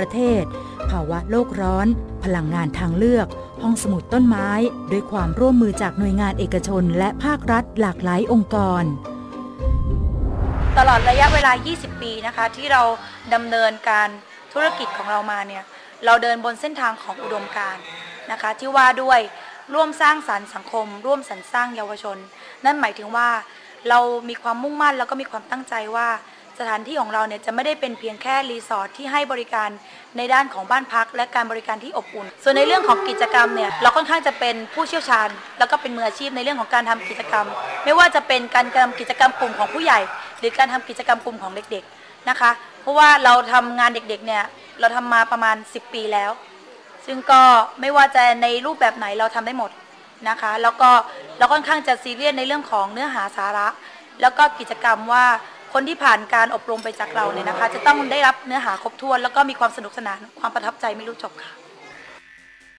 ประเทศ ภาวะโลกร้อน พลังงานทางเลือก ห้องสมุดต้นไม้ ด้วยความร่วมมือจากหน่วยงานเอกชนและภาครัฐหลากหลายองค์กร ตลอดระยะเวลา 20 ปีนะคะ ที่เราดำเนินการธุรกิจของเรามาเนี่ยเราเดินบนเส้นทางของอุดมการณ์นะคะ ที่ว่าด้วยร่วมสร้างสรรค์สังคม ร่วมสรรสร้างเยาวชน นั่นหมายถึงว่าเรามีความมุ่งมั่นแล้วก็มีความตั้งใจว่า ถานที่ของเราเนี่ยจะไม่ได้เป็นเพียงแค่รีสอร์ทที่ให้บริการในด้านของบ้านพัก และการบริการที่อบอุ่น ส่วนในเรื่องของกิจกรรมเนี่ยเราค่อนข้างจะเป็นผู้เชี่ยวชาญ แล้วก็เป็นมืออาชีพในเรื่องของการทำกิจกรรม ไม่ว่าจะเป็นการทำกิจกรรมกลุ่มของผู้ใหญ่ หรือการทำกิจกรรมกลุ่มของเด็กๆนะคะ เพราะว่าเราทำงานเด็กๆเนี่ยเราทำมาประมาณ 10 ปีแล้ว ซึ่งก็ไม่ว่าจะในรูปแบบไหนเราทำได้หมดนะคะ แล้วก็เราค่อนข้างจะซีเรียสในเรื่องของเนื้อหาสาระ แล้วก็กิจกรรมว่า คนที่ผ่านการอบรมไปจากเราเนี่ยนะคะ จะต้องได้รับเนื้อหาครบถ้วน แล้วก็มีความสนุกสนานความประทับใจไม่รู้จบค่ะ